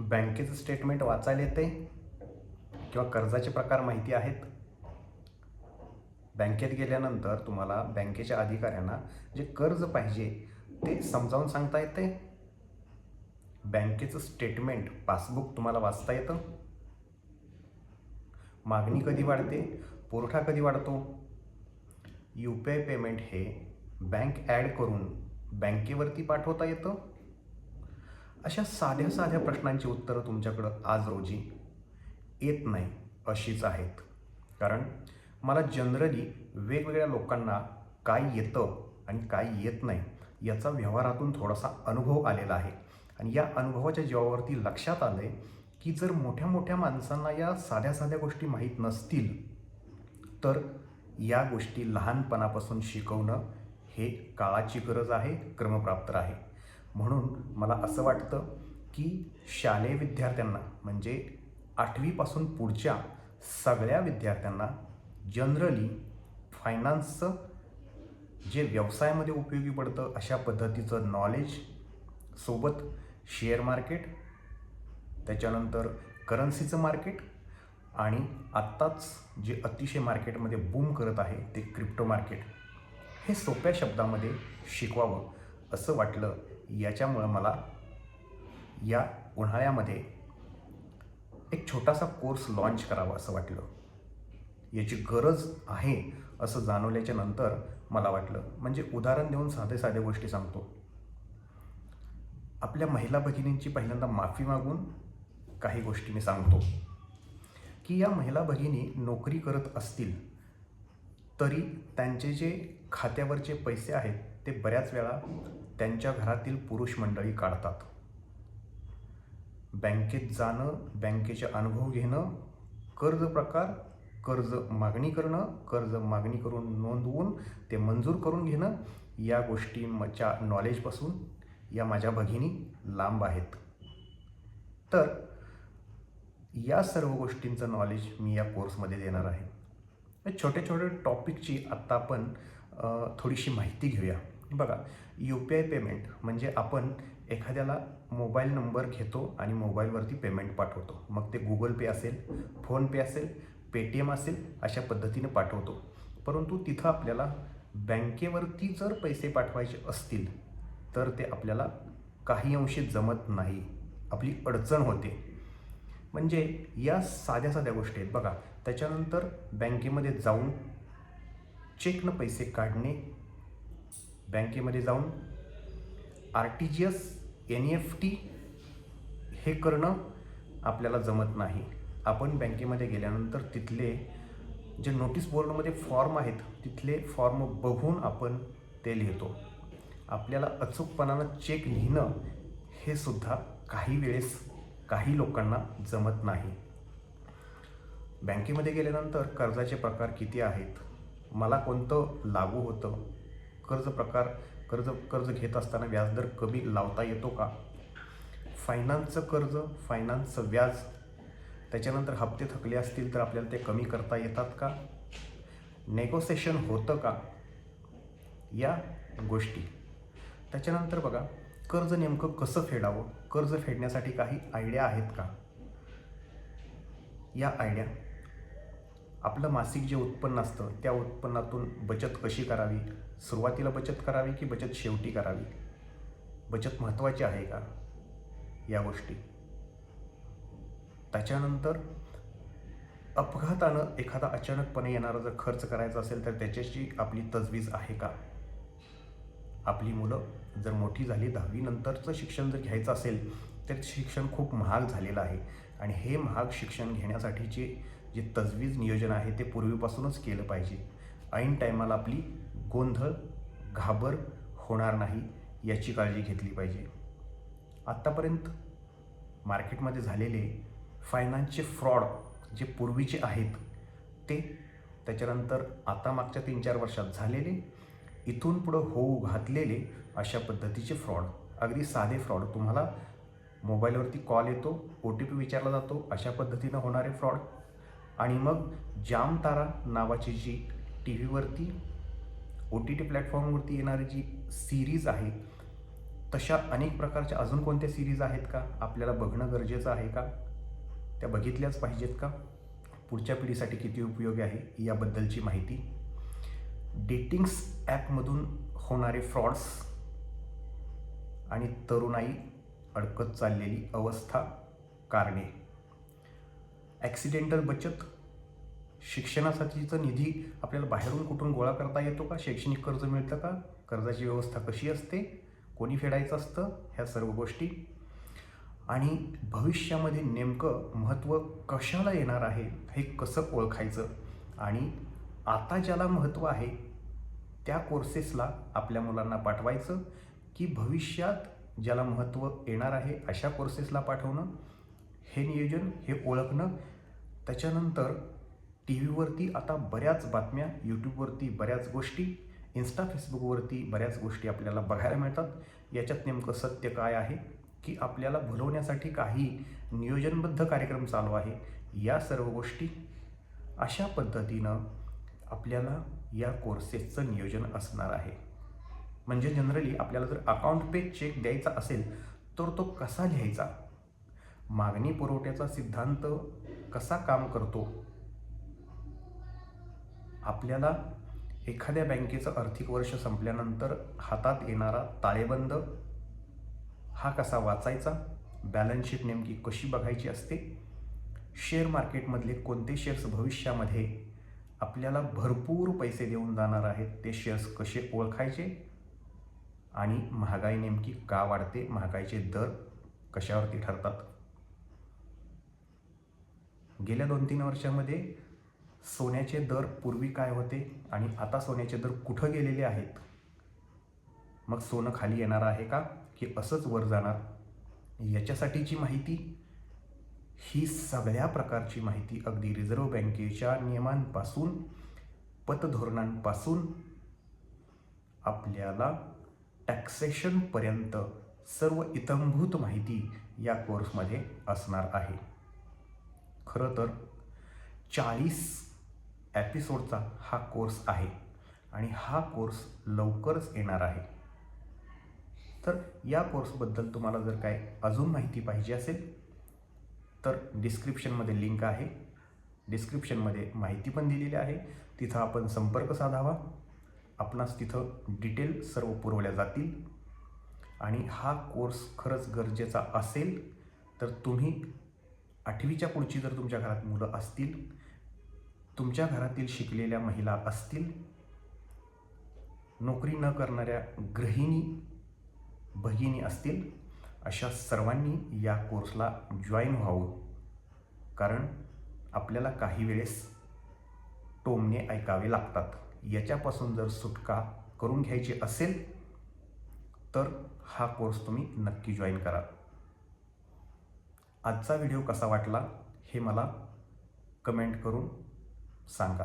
बँकेचं स्टेटमेंट वाचायला येते किंवा कर्जाचे प्रकार माहिती आहेत. बँकेत गेल्यानंतर तुम्हाला बँकेच्या अधिकाऱ्यांना जे कर्ज पाहिजे ते समजावून सांगता येते. बँकेचं स्टेटमेंट पासबुक तुम्हाला वाचता येतं. मागणी कधी वाढते? पुरवठा कधी वाढतो? यू पी आय पेमेंट हे बँक ॲड करून बँकेवरती पाठवता येतं. अशा साध्या साध्या प्रश्नांची उत्तरं तुमच्याकडं आज रोजी येत नाही अशीच आहेत. कारण मला जनरली वेगवेगळ्या लोकांना काय येतं आणि काय येत नाही याचा व्यवहारातून थोडासा अनुभव आलेला आहे. आणि या अनुभवाच्या जीवावरती लक्षात आलं आहे की जर मोठ्या मोठ्या माणसांना या साध्या साध्या गोष्टी माहीत नसतील तर या गोष्टी लहानपणापासून शिकवणं हे काळाची गरज आहे क्रमप्राप्त आहे. म्हणून मला असं वाटतं की शालेय विद्यार्थ्यांना म्हणजे आठवीपासून पुढच्या सगळ्या विद्यार्थ्यांना जनरली फायनान्सचं जे व्यवसायामध्ये उपयोगी पडतं अशा पद्धतीचं नॉलेज सोबत शेअर मार्केट त्याच्यानंतर करन्सीचं मार्केट आणि आत्ताच जे अतिशय मार्केटमध्ये बूम करत आहे ते क्रिप्टो मार्केट हे सोप्या शब्दामध्ये शिकवावं असं वाटलं याच्यामुळं मला या उन्हाळ्यामध्ये एक छोटासा कोर्स लॉन्च करावा असं वाटलं. याची गरज आहे असं जाणवल्याच्या नंतर मला वाटलं. म्हणजे उदाहरण देऊन साधे साधे गोष्टी सांगतो. आपल्या महिला भगिनींची पहिल्यांदा माफी मागून काही गोष्टी मी सांगतो. की या महिला भगिनी नोकरी करत असतील तरी त्यांचे जे खात्यावरचे पैसे आहेत ते बऱ्याच वेळा त्यांच्या घरातील पुरुष मंडळी काढतात. बँकेत जाणं बँकेचे अनुभव घेणं कर्ज प्रकार कर्ज मागणी करणं कर्ज मागणी करून नोंदवून ते मंजूर करून घेणं या गोष्टी माझ्या नॉलेजपासून या माझ्या भगिनी लांब आहेत. तर या सर्व गोष्टींचं नॉलेज मी या कोर्समध्ये देणार आहे. छोटे छोटे टॉपिकची आत्ता आपण थोडीशी माहिती घेऊया. बघा यू पी आय पेमेंट म्हणजे आपण एखाद्याला मोबाईल नंबर घेतो आणि मोबाईलवरती पेमेंट पाठवतो. मग ते गुगल पे असेल फोनपे असेल पेटीएम असेल अशा पद्धतीने पाठवतो. परंतु तिथं आपल्याला बँकेवरती जर पैसे पाठवायचे असतील तर ते आपल्याला काही अंशी जमत नाही. आपली अडचण होते. म्हणजे या साध्या साध्या गोष्टी आहेत. बघा त्याच्यानंतर बँकेमध्ये जाऊन चेकनं पैसे काढणे बँकेमध्ये जाऊन R T G S N F T हे करणं आपल्याला जमत नाही. आपण बँकेमध्ये गेल्यानंतर तिथले जे नोटीस बोर्डमध्ये फॉर्म आहेत तिथले फॉर्म बघून आपण ते लिहितो. आपल्याला अचूकपणानं चेक लिहिणं हे सुद्धा काही वेळेस काही लोकांना जमत नाही. बँकेमध्ये गेल्यानंतर कर्जाचे प्रकार किती आहेत? मला कोणतं लागू होतं? कर्ज प्रकार कर्ज कर्ज घेत असताना व्याजदर कमी लावता येतो का? फायनान्सचं कर्ज फायनान्सचं व्याज. त्याच्यानंतर हप्ते थकले असतील तर आपल्याला ते कमी करता येतात का? नेगोसिएशन होतं का? या गोष्टी. त्याच्यानंतर बघा कर्ज नेमकं कसं फेडावं? कर्ज फेडण्यासाठी काही आयडिया आहेत का? या आयडिया आपलं मासिक जे उत्पन्न असतं त्या उत्पन्नातून बचत कशी करावी? सुरुवातीला बचत करावी की बचत शेवटी करावी? बचत महत्त्वाची आहे का? या गोष्टी. त्याच्यानंतर अपघातानं एखादा अचानकपणे येणारा जर खर्च करायचा असेल तर त्याच्याशी आपली तजवीज आहे का? आपली मुलं जर मोठी झाली दहावीनंतरचं शिक्षण जर घ्यायचं असेल तर शिक्षण खूप महाग झालेलं आहे. आणि हे महाग शिक्षण घेण्यासाठीचे जे तजवीज नियोजन आहे ते पूर्वीपासूनच केलं पाहिजे. ऐन टायमाला आपली गोंधळ घाबर होणार नाही याची काळजी घेतली पाहिजे. आत्तापर्यंत मार्केटमध्ये झालेले फायनान्सचे फ्रॉड जे पूर्वीचे आहेत ते त्याच्यानंतर आता मागच्या तीन चार वर्षात झालेले इथून पुढं होऊ घातलेले अशा पद्धतीचे फ्रॉड. अगदी साधे फ्रॉड. तुम्हाला मोबाईलवरती कॉल येतो ओ टी पी विचारला जातो अशा पद्धतीनं होणारे फ्रॉड. आणि मग जामतारा नावाची जी टी व्हीवरती ओ टी टी प्लॅटफॉर्मवरती येणारी जी सिरीज आहे तशा अनेक प्रकारच्या अजून कोणत्या सिरीज आहेत का? आपल्याला बघणं गरजेचं आहे का? त्या बघितल्याच पाहिजेत का? पुढच्या पिढीसाठी किती उपयोगी आहे याबद्दलची माहिती. डेटिंग्स ॲपमधून होणारे फ्रॉड्स आणि तरुणाई अडकत चाललेली अवस्था कारणे. ॲक्सिडेंटल बचत शिक्षणासाठीचा निधी आपल्याला बाहेरून कुठून गोळा करता येतो का? शैक्षणिक कर्ज मिळतं का? कर्जाची व्यवस्था कशी असते? कोणी फेडायचं असतं? ह्या सर्व गोष्टी. आणि भविष्यामध्ये नेमकं महत्त्व कशाला येणार आहे? हे कसं ओळखायचं? आणि आता ज्याला महत्त्व आहे त्या कोर्सेसला आपल्या मुलांना पाठवायचं की भविष्यात ज्याला महत्त्व येणार आहे अशा कोर्सेसला पाठवणं? हे नियोजन हे ओळखणं. त्याच्यानंतर टी व्हीवरती आता बऱ्याच बातम्या यूट्यूबवरती बऱ्याच गोष्टी इन्स्टा फेसबुकवरती बऱ्याच गोष्टी आपल्याला बघायला मिळतात. याच्यात नेमकं सत्य काय आहे? की आपल्याला भुलवण्यासाठी काही नियोजनबद्ध कार्यक्रम चालू आहे? या सर्व गोष्टी अशा पद्धतीनं आपल्याला या कोर्सेसचं नियोजन असणार आहे. म्हणजे जनरली आपल्याला जर अकाउंट पे चेक द्यायचा असेल तर तो कसा लिहायचा? मागणी पुरवठ्याचा सिद्धांत कसा काम करतो? आपल्याला एखाद्या बँकेचं आर्थिक वर्ष संपल्यानंतर हातात येणारा ताळेबंद हा कसा वाचायचा? बॅलन्स शीट नेमकी कशी बघायची असते? शेअर मार्केटमधले कोणते शेअर्स भविष्यामध्ये आपल्याला भरपूर पैसे देऊन जाणार आहेत ते शेअर्स कसे ओळखायचे? आणि महागाई नेमकी का वाढते? महागाईचे दर कशावरती ठरतात? गेल्या दोन तीन वर्षामध्ये सोन्याचे दर पूर्वी काय होते आणि आता सोन्याचे दर कुठं गेलेले आहेत? मग सोनं खाली येणार आहे का? की असंच वर जाणार? याच्यासाठीची माहिती ही सगळ्या प्रकारची माहिती अगदी रिझर्व्ह बँकेच्या नियमांपासून पतधोरणांपासून आपल्याला टॅक्सेशनपर्यंत सर्व इतंभूत माहिती या कोर्समध्ये असणार आहे. खरं तर चाळीस एपिसोडचा हा कोर्स आहे आणि हा कोर्स लवकरच येणार आहे. तर या कोर्सबद्दल तुम्हाला जर काय अजून माहिती पाहिजे असेल तर डिस्क्रिप्शनमध्ये लिंक आहे. डिस्क्रिप्शनमध्ये माहिती पण दिलेली आहे. तिथं आपण संपर्क साधावा. आपणास तिथं डिटेल सर्व पुरवल्या जातील. आणि हा कोर्स खरंच गरजेचा असेल तर तुम्ही आठवीच्या पुढची जर तुमच्या घरात मुलं असतील तुमच्या घरातील शिकलेल्या महिला असतील नोकरी न करणाऱ्या गृहिणी भगिनी असतील अशा सर्वांनी या कोर्सला जॉईन व्हावं. कारण आपल्याला काही वेळेस टोमणे ऐकावे लागतात. याच्यापासून जर सुटका करून घ्यायची असेल तर हा कोर्स तुम्ही नक्की जॉईन करा. आजचा व्हिडिओ कसा वाटला हे मला कमेंट करून सांगा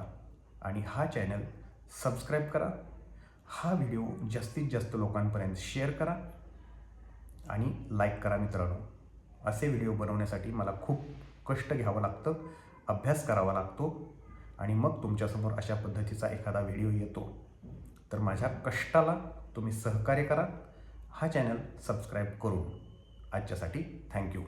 आणि हा चॅनल सबस्क्राईब करा. हा व्हिडिओ जास्तीत जास्त लोकांपर्यंत शेअर करा आणि लाईक करा मित्रांनो. असे व्हिडिओ बनवण्यासाठी मला खूप कष्ट घ्यावं लागतं अभ्यास करावा लागतो आणि मग तुमच्यासमोर अशा पद्धतीचा एखादा व्हिडिओ येतो. तर माझ्या कष्टाला तुम्ही सहकार्य करा. हा चॅनल सबस्क्राईब करून आजच्यासाठी थँक्यू.